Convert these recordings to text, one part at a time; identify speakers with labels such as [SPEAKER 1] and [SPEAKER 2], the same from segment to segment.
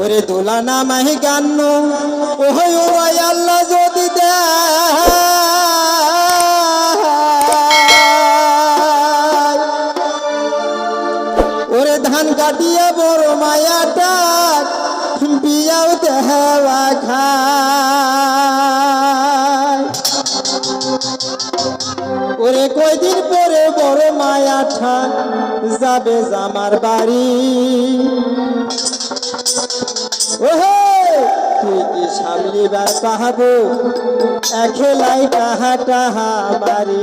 [SPEAKER 1] ওরে দোলা না মাহি গান্ন ওহই ও আল্লাহ যদি দেয়। ওরে ধান কাটিয়ে বড় মায়াটা, বিয়াও দেহা খায়। ওরে কয়দিন পরে বড় মায়া ঠান যাবে জামার বাড়ি। ওহে তুই কি সামলিবার পাহাবো এখেলাই কাহা টাহা মারি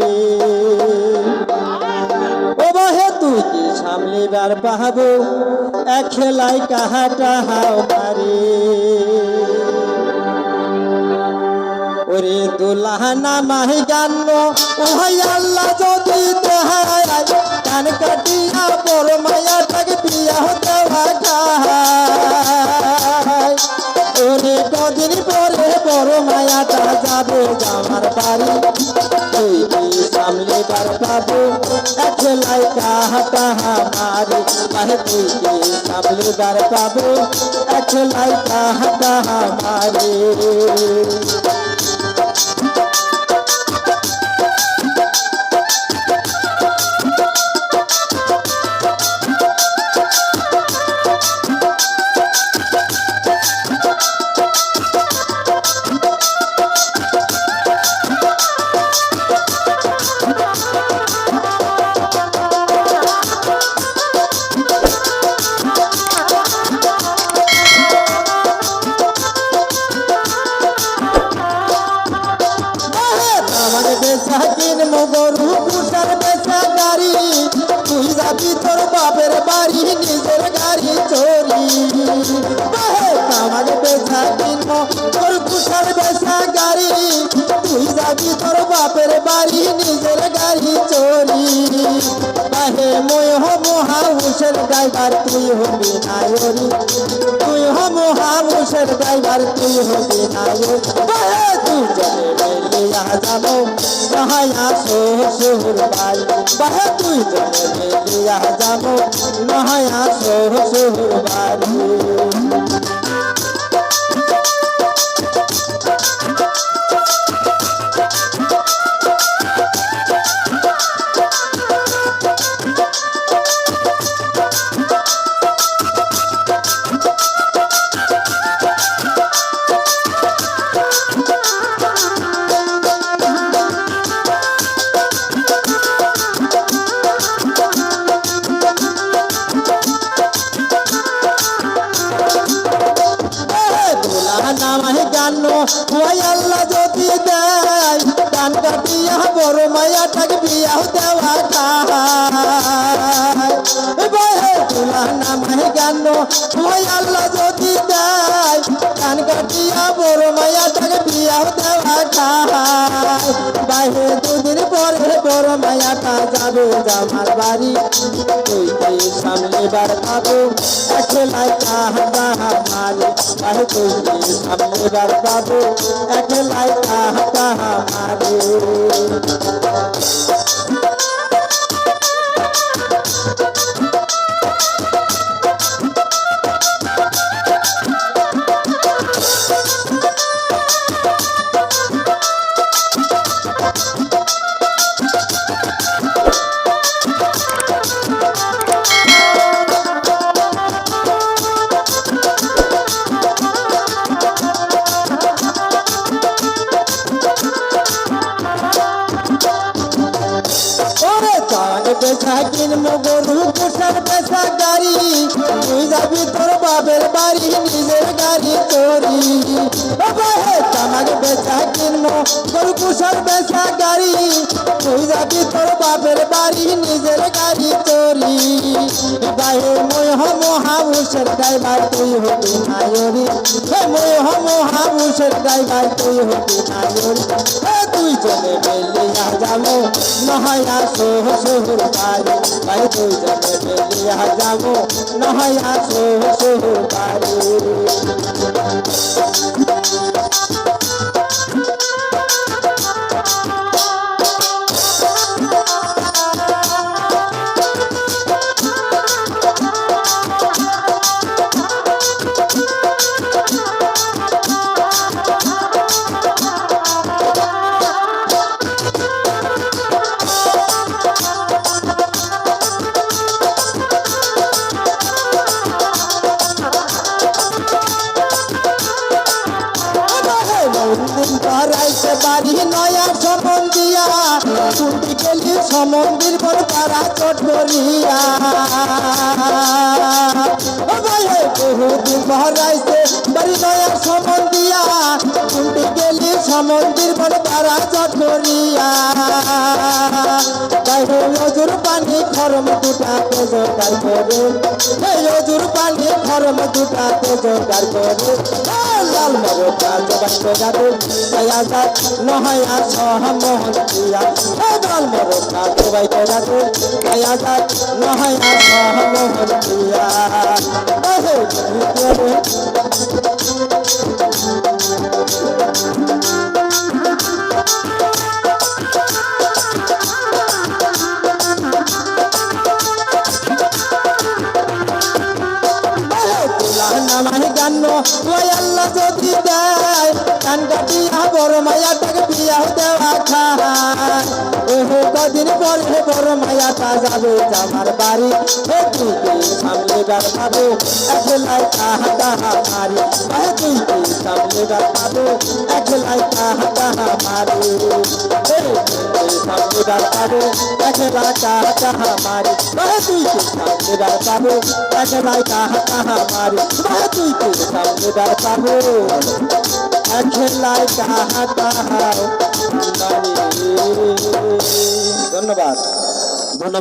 [SPEAKER 1] ও বহে, তুই কি সামলিবার পাহাবো এখেলাই কাহা টাহা মারি ওরে দুলাহানা মাহি গান্ন ওহাই আল্লাহ যদি দেহায় কান কাটিয়া বড় মায়া টাকে বিয়া হতে ভাগায় ওরে কদিন পরে বড় মায়াটা যাবে জামার বাড়ি। তুই সামলে বার পাবো একলাই কাহা তাহা মারি আহে তুই সামলে বার পাবো একলাই কাহা তাহা বাপের বাড়ি, নিজের গাড়ি চোরি বাহে, মই হব হাউসের ড্রাইভার, তুই হবি নায়রি। তুই হব হাউসের ড্রাইভার, তুই হবি নায়রি। তুই চলে যাব নহায়া শ্বশুর বাড়ি। বাহে তুই চলে যাব নহায়া বাড়ি। গান্ন ওই আল্লাহ যদি দেয় গান কাটিয়া বড় মায়াটাকে বিয়াও দেওয়া দেওয়া খায় বাহে দুদিন পরে বড় মায়াটা যাবে জামার বাড়ি। তুই তুই সামনে বার পাবো একলাই কাহা কাহা মারি বাহে তুই তুই সামনে বার পাবো একলাই কাহা কাহা মারি চান পেশা কিনবো গরু পোষার পেশা গাড়ি তুই যাবি তোর বাপের বাড়ি নিজের গাড়ি চোরি চামাক পেশা কিনবো গরু পোষার পেশা গাড়ি। তুই যাবি তোর বাপের বাড়ি, নিজের গাড়ি চোরি বাহে মই হম হাউসের ড্রাইভার তুই হবি নায়রি। মই হম হাউসের ড্রাইভার তুই হবি নায়রি। তুই চলে বেলিয়া যাব নহয়া শ্বশুর বাড়ি। ভাই, তুই চলে বেলিয়া যাব নহয়া শ্বশুর বাড়ি। সমন্দির পর তারা চট মরিয়া বহুদিন মহারাইছে বাড়ি নয়া সমন্দিয়া গেলি সমন্দির পর তারা চটরিয়া তাই পানি খরম দুটাতে জোগাড় করে। হে অজুর পানি খরম দুটাতে জোগাড় করে। লাল মরকা জবাই করে দয়া যাক নহয় আর সহমোহন হে লাল মরকা জবাই করে দয়া যাক নহয় আর সহমোহন দিয়া এ হে আল্লাহ যদি দেয় কান কাটিয়া বড় মায়াটাকে বিয়া দেওয়া খায়। ওহো, কদিন পরে বড় মায়াটা যাবে আমার বাড়ি। সামনে বার পাবো, একলাই কাহা কাহা মারি। তুই সামনে বার পাবো, একলাই কাহা কাহা মারি। সামনে বার পাবো একলাই কাহা কাহা মারি। সামনে বার পাবো, একলাই কাহা কাহা মারি। তুই সামনে বার পাবো একলাই কাহা কাহা মারি ধন্যবাদ। ধন্যবাদ।